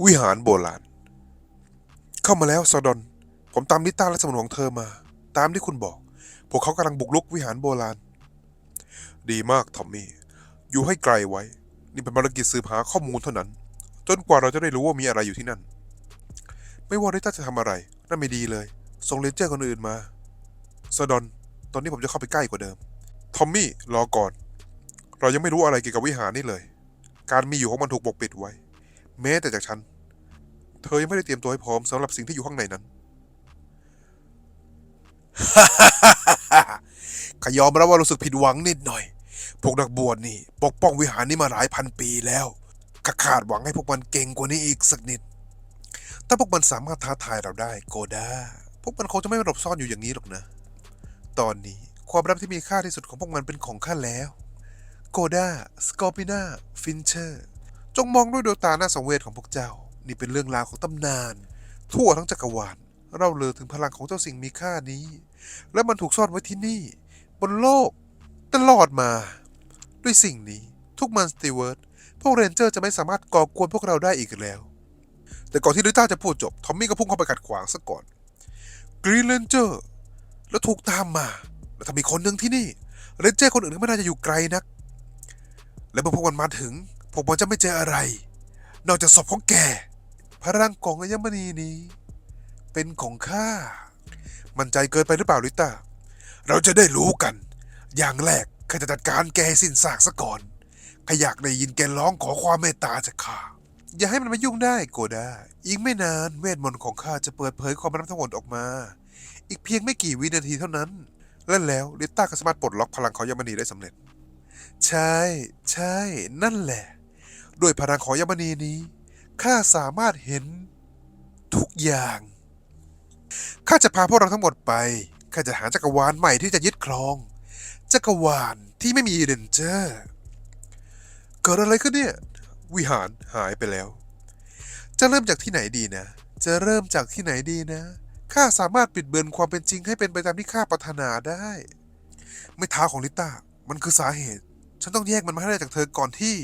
วิหารโบราณ เข้ามาแล้วซอดอน ผมตามลิต้าและสมุนของเธอมา ตามที่คุณบอก พวกเขากำลังบุกรุกวิหารโบราณ ดีมากทอมมี่ อยู่ให้ไกลไว้ นี่เป็นภารกิจสืบหาข้อมูลเท่านั้น จนกว่าเราจะได้รู้ว่ามีอะไรอยู่ที่นั่น ไม่ว่าลิต้าจะทำอะไร นั่นไม่ดีเลย ส่งเลนเจอร์คนอื่นมาซอดอน ตอนนี้ผมจะเข้าไปใกล้กว่าเดิม ทอมมี่ รอก่อน เรายังไม่รู้อะไรเกี่ยวกับวิหารนี่เลย การมีอยู่ของมันถูกปกปิดไว้ แม้แต่จากฉัน เธอยังไม่ได้เตรียมตัวให้พร้อมสำหรับสิ่งที่อยู่ข้างในนั้นขยอมรับว่ารู้สึกผิดหวังนิดหน่อย พวกนักบวชนี่ ปกป้องวิหารนี้มาหลายพันปีแล้วข้าคาดหวังให้พวกมันเก่งกว่านี้อีกสักนิด ถ้าพวกมันสามารถท้าทายเราได้โกดาพวกมันคงจะไม่หลบซ่อนอยู่อย่างนี้หรอกนะ ตอนนี้ความลับที่มีค่าที่สุดของพวกมันเป็นของข้าแล้ว โกดาสกอร์ปิน่า ฟินเชอร์ จงมองด้วยดวงตาหน้าสังเวชของพวกเจ้า นี่เป็นเรื่องราวของตำนาน ทั่วทั้งจักรวาลเราเลือถึงพลังของเจ้าสิ่งมีค่านี้ และมันถูกซ่อนไว้ที่นี่ บนโลก ตลอดมา ด้วยสิ่งนี้ทุกมันสตีเวิร์ดพวกเรนเจอร์จะไม่สามารถก่อกวนพวกเราได้อีกแล้ว แต่ก่อนที่ลิต้าจะพูดจบ ทอมมี่ก็พุ่งเข้าไปขัดขวางซะก่อนกรีนเรนเจอร์แล้วถูกตามมา แล้วถ้ามีคนหนึ่งที่นี่เรนเจอร์คนอื่นก็ไม่น่าจะอยู่ไกลนัก และเมื่อพวกมันมาถึง พวกมันจะไม่เจออะไร นอกจากศพของแกพลังของอัญมณีนี้ เป็นของข้า มันใจเกินไปหรือเปล่าลิต้า เราจะได้รู้กัน อย่างแรกข้าจะจัดการแกให้สิ้นซากซะก่อนข้าอยากได้ยินแกร้องขอความเมตตาจากข้า อย่าให้มันมายุ่งได้โกด้าอีกไม่นานเวทมนต์ของข้าจะเปิดเผยความลับทั้งหมดออกมา อีกเพียงไม่กี่วินาทีเท่านั้น และแล้วลิต้าก็สามารถปลดล็อกพลังของยมณีได้สำเร็จ ใช่ ใช่ นั่นแหละ ด้วยพลังของยมณีนี้ ข้าสามารถเห็นทุกอย่าง ข้าจะพาพวกเราทั้งหมดไป ข้าจะหาจักรวาลใหม่ที่จะยึดครอง จักรวาลที่ไม่มีเรนเจอร์ เกิดอะไรขึ้นเนี่ย วิหารหายไปแล้ว จะเริ่มจากที่ไหนดีนะ จะเริ่มจากที่ไหนดีนะ ข้าสามารถปิดเบือนความเป็นจริงให้เป็นไปตามที่ข้าปรารถนาได้ ไม่เท้าของลิต้า มันคือสาเหตุ ฉันต้องแยกมันมาให้ได้จากเธอก่อนที่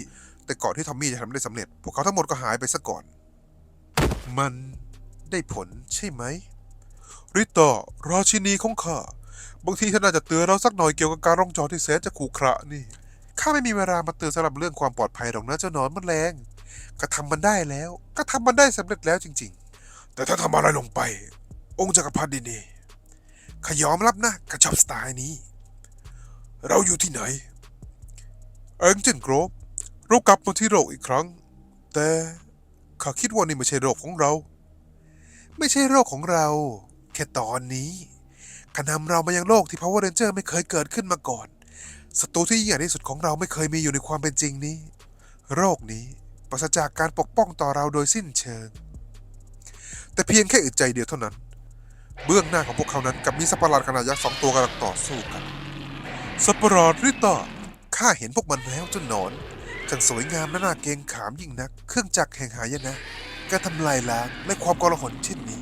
แต่ก่อนที่ทอมมี่จะทำได้สำเร็จ พวกเขาทั้งหมดก็หายไปซะก่อน มันได้ผลใช่ไหม ริตาราชินีของข้า บางทีท่านน่าจจะเตือนเราสักหน่อยเกี่ยวกับการร่องจอที่แสนจะขรุขระนี่ ข้าไม่มีเวลามาเตือนสำหรับเรื่องความปลอดภัยหรอกนะเจ้าหนอนมันแรง ก็ทำมันได้แล้ว ก็ทำมันได้สำเร็จแล้วจริง ๆ แต่ถ้าทำอะไรลงไป องค์จักรพรรดินี่ขยอมรับนะข้าชอบสไตล์นี้ เราอยู่ที่ไหน เอ็งเจนโกรบ เรากลับมาที่โลกอีกครั้ง แต่ข้าคิดว่านี่ไม่ใช่โลกของเรา ไม่ใช่โลกของเรา แค่ตอนนี้ขานำเรามายังโลกที่ Power Ranger ไม่เคยเกิดขึ้นมาก่อนศัตรูที่ยิ่งใหญ่ที่สุดของเราไม่เคยมีอยู่ในความเป็นจริงนี้ โรคนี้ปราศจากการปกป้องต่อเราโดยสิ้นเชิง แต่เพียงแค่อึดใจเดียวเท่านั้น เบื้องหน้าของพวกเขานั้นกับมีสัตว์ประหลาดขนาดยักษ์สองตัวกำลังต่อสู้กันสัตว์ประหลาดริตาข้าเห็นพวกมันแล้วจนหนอน ช่างสวยงามและน่าเกรงขามยิ่งนัก เครื่องจักรแห่งหายนะ การทำลายล้างและความกลาหลเช่นนี้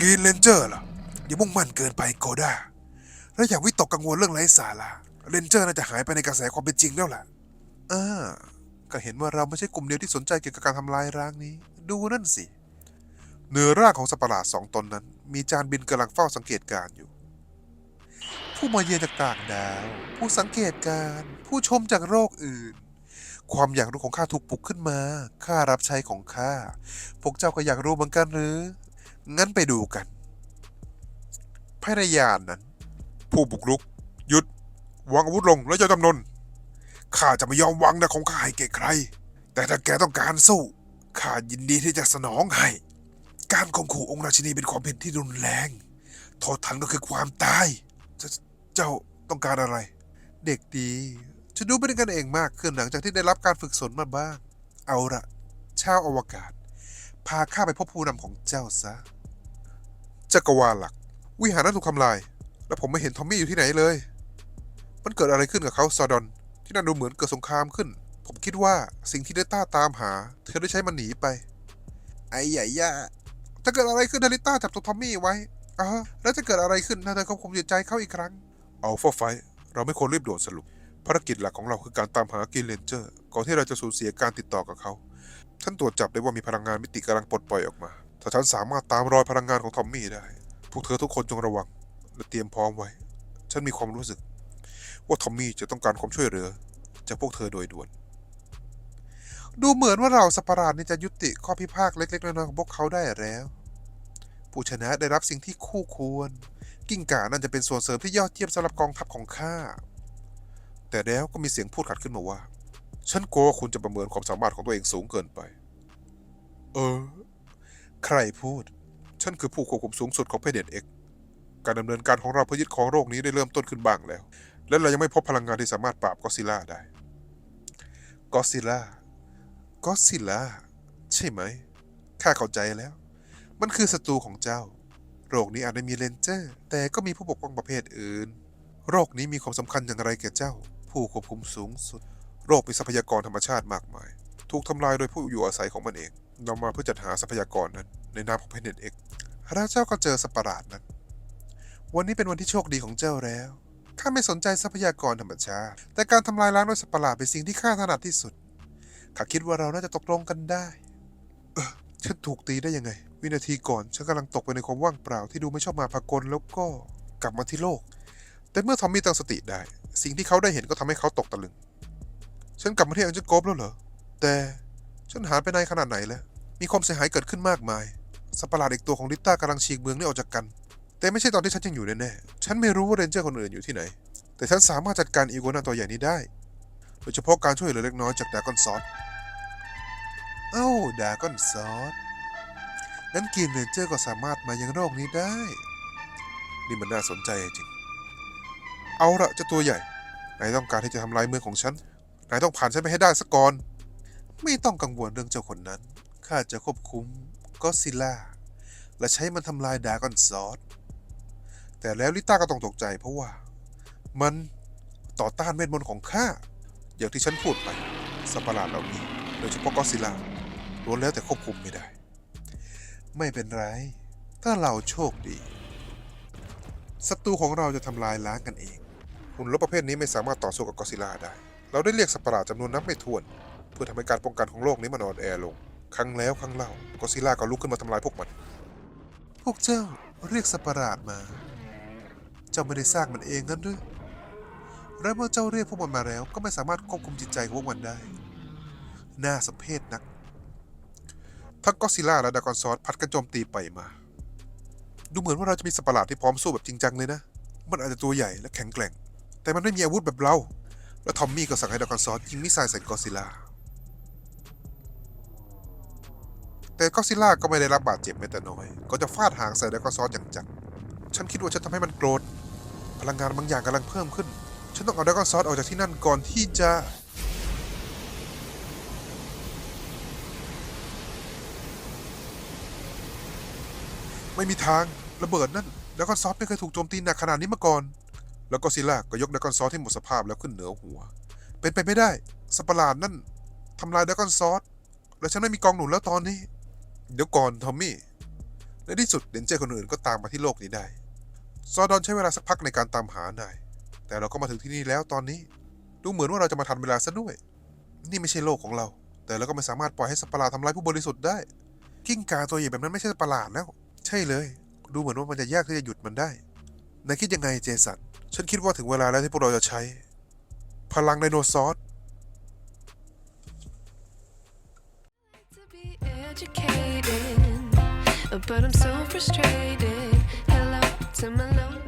กรีนเลนเจอร์ล่ะอย่ามุ่งมั่นเกินไปโกด้าและอย่าวิตกกังวลเรื่องไร้สาระเรนเจอร์น่าจะหายไปในกระแสความเป็นจริงแล้วล่ะอ่าก็เห็นว่าเราไม่ใช่กลุ่มเดียวที่สนใจเกี่ยวกับการทำลายร้างนี้ ดูนั่นสิเนื้อร่างของสัตว์ประหลาดสองตนนั้น มีจานบินกำลังเฝ้าสังเกตการอยู่ ผู้มาเยือนจากต่างดาว ผู้สังเกตการ ผู้ชมจากโลกอื่น ความอยากรู้ของข้าถูกปลุกขึ้นมา ข้ารับใช้ของข้า พวกเจ้าก็อยากรู้เหมือนกันหรือ งั้นไปดูกันภายในยานนั้น ผู้บุกรุก หยุด วางอาวุธลงแล้วอย่าจำนน ข้าจะไม่ยอมวางนะของข้าให้แก่ใคร แต่ถ้าแกต้องการสู้ ข้ายินดีที่จะสนองให้ การข่มขู่องค์ราชินีเป็นความผิดที่รุนแรง โทษทันก็คือความตาย เจ้าต้องการอะไร เด็กดี จะดูเป็นกันเองมากขึ้นหลังจากที่ได้รับการฝึกฝนมาบ้าง เอาละชาวอวกาศ พาข้าไปพบผู้นำของเจ้าซะ จักรวาลหลัก วิหารนั้นถูกทำลาย และผมไม่เห็นทอมมี่อยู่ที่ไหนเลย มันเกิดอะไรขึ้นกับเขาซาดอน ที่นั่นดูเหมือนเกิดสงครามขึ้น ผมคิดว่าสิ่งที่เดต้าตามหา เธอได้ใช้มันหนีไป ไอ้ใหญ่ย่าถ้าเกิดอะไรขึ้นถ้าลิต้าจับตัวทอมมี่ไว้อ่าฮะแล้วจะเกิดอะไรขึ้นถ้าเธอควบคุมจิตใจเขาอีกครั้ง เอัลฟาไฟ เราไม่ควรรีบด่วนสรุป ภารกิจหลักของเราคือการตามหากินเลนเจอร์ ก่อนที่เราจะสูญเสียการติดต่อกับเขาฉันตรวจจับได้ว่ามีพลังงานมิติกำลังปลดปล่อยออกมา ถ้าฉันสามารถตามรอยพลังงานของทอมมี่ได้ พวกเธอทุกคนจงระวัง และเตรียมพร้อมไว้ ฉันมีความรู้สึก ว่าทอมมี่จะต้องการความช่วยเหลือจากพวกเธอโดยด่วน ดูเหมือนว่าเราสัตว์ประหลาดนี่จะยุติข้อพิพาทเล็กๆน้อยๆของพวกเขาได้แล้ว ผู้ชนะได้รับสิ่งที่คู่ควร กิ้งก่านั่นจะเป็นส่วนเสริมที่ยอดเยี่ยมสำหรับกองทัพของข้า แต่แล้วก็มีเสียงพูดขัดขึ้นมาว่า ฉันกลัวว่าคุณจะประเมินความสามารถของตัวเองสูงเกินไป เออ ใครพูด ฉันคือผู้ควบคุมสูงสุดของเพเดนเอ็กการดำเนินการของเราเพื่อยึดของโรคนี้ได้เริ่มต้นขึ้นบ้างแล้ว และเรายังไม่พบพลังงานที่สามารถปราบกอดซิล่าได้กอดซิล่ากอดซิลล่าใช่ไหม ข้าเข้าใจแล้ว มันคือศัตรูของเจ้า โรคนี้อาจไม่มีเลนเจอร์ แต่ก็มีผู้ปกป้องประเภทอื่น โรคนี้มีความสำคัญอย่างไรแก่เจ้า ผู้ควบคุมสูงสุดโรคมีทรัพยากรธรรมชาติมากมาย ถูกทำลายโดยผู้อยู่อาศัยของมันเองนำมาเพื่อจัดหาทรัพยากรนั้น ในนามของเพนเน็ตเอ็กแล้วเจ้าก็เจอสัตว์ประหลาดนั้น วันนี้เป็นวันที่โชคดีของเจ้าแล้ว ข้าไม่สนใจทรัพยากรธรรมชาติ แต่การทำลายล้างด้วยสัตว์ประหลาดเป็นสิ่งที่ข้าถนัดที่สุด ข้าคิดว่าเราน่าจะตกลงกันได้ เออฉันถูกตีได้ยังไง วินาทีก่อนฉันกำลังตกไปในความว่างเปล่าที่ดูไม่ชอบมาพากลแล้วก็กลับมาที่โลก แต่เมื่อทอมมี่ตั้งสติได้ สิ่งที่เขาได้เห็นก็ทำให้เขาตกตะลึง ฉันกลับมาที่อังเจอร์โกบแล้วเหรอ แต่ฉันหายไปในขนาดไหนแล้ว มีความเสียหายเกิดขึ้นมากมาย สัตว์ประหลาดอีกตัวของลิต้ากำลังฉีกเมืองนี้ออกจากกัน แต่ไม่ใช่ตอนที่ฉันยังอยู่แน่ๆ ฉันไม่รู้ว่าเรนเจอร์คนอื่นอยู่ที่ไหน แต่ฉันสามารถจัดการอีโกนาตัวใหญ่นี้ได้ โดยเฉพาะการช่วยเหลือเล็กน้อยจากดากอนซอสเอ้าดากอนซอสงั้นกินเรนเจอร์ก็สามารถมายังโลกนี้ได้ นี่มันน่าสนใจจริง เอาละเจ้าตัวใหญ่ นายต้องการที่จะทำลายเมืองของฉัน นายต้องผ่านฉันไปให้ได้สักก่อน ไม่ต้องกังวลเรื่องเจ้าคนนั้น ข้าจะควบคุมก็ซิล่า และใช้มันทำลายดากอนซอสแต่แล้วลิต้าก็ต้องตกใจเพราะว่า มันต่อต้านเวทมนต์ของข้า อย่างที่ฉันพูดไปสัตว์ประหลาดเหล่านี้ โดยเฉพาะก็ซิล่าล้วนแล้วแต่ควบคุมไม่ได้ ไม่เป็นไร ถ้าเราโชคดีศัตรูของเราจะทำลายล้างกันเอง หุ่นลบประเภทนี้ไม่สามารถต่อสู้กับกอซิล่าได้ เราได้เรียกสัตว์ประหลาดจำนวนนับไม่ถ้วน เพื่อทำให้การป้องกันของโลกนี้มันอ่อนแอลง ครั้งแล้วครั้งเล่ากอซิล่าก็ลุกขึ้นมาทำลายพวกมัน พวกเจ้าเรียกสัตว์ประหลาดมา เจ้าไม่ได้สร้างมันเองงั้นหรือและเมื่อเจ้าเรียกพวกมันมาแล้ว ก็ไม่สามารถควบคุมจิตใจของพวกมันได้ น่าสมเพชนัก ทั้งกอซิลล่าและดากอนซอสพัดกันโจมตีไปมา ดูเหมือนว่าเราจะมีสัตว์ประหลาดที่พร้อมสู้แบบจริงจังเลยนะ มันอาจจะตัวใหญ่และแข็งแกร่ง แต่มันไม่มีอาวุธแบบเรา แล้วทอมมี่ก็สั่งให้ดากอนซอสยิงมิสไซล์ใส่กอซิล่า แต่ก็อซิล่าก็ไม่ได้รับบาดเจ็บแม้แต่น้อย ก็จะฟาดหางใส่ดากอนซอสอย่างจัง ฉันคิดว่าฉันทำให้มันโกรธ พลังงานบางอย่างกำลังเพิ่มขึ้น ฉันต้องเอาดากอนซอสออกจากที่นั่นก่อนที่จะไม่มีทางระเบิดนั่นดากอนซอสไม่เคยถูกโจมตีหนักขนาดนี้มาก่อน แล้วก็ซิล่าก็ยกดากอนซอสที่หมดสภาพแล้วขึ้นเหนือหัว เป็นไปไม่ได้สัตว์ประหลาดนั่นทำลายดากอนซอสและฉันไม่มีกองหนุนแล้วตอนนี้ เดี๋ยวก่อนทอมมี่ในที่สุดเดนเจอร์คนอื่นก็ตามมาที่โลกนี้ได้ ซอดอนใช้เวลาสักพักในการตามหานาย แต่เราก็มาถึงที่นี่แล้วตอนนี้ ดูเหมือนว่าเราจะมาทันเวลาซะด้วย นี่ไม่ใช่โลกของเรา แต่เราก็ไม่สามารถปล่อยให้สัตว์ประหลาดทำร้ายผู้บริสุทธิ์ได้ กิ้งกาตัวใหญ่แบบนั้นไม่ใช่สัตว์ประหลาดแล้ว ใช่เลย ดูเหมือนว่ามันจะยากที่จะหยุดมันได้นายคิดยังไงเจสัน ฉันคิดว่าถึงเวลาแล้วที่พวกเราจะใช้ พลังไดโนซอร์ But I'm so frustrated. Hello to my love.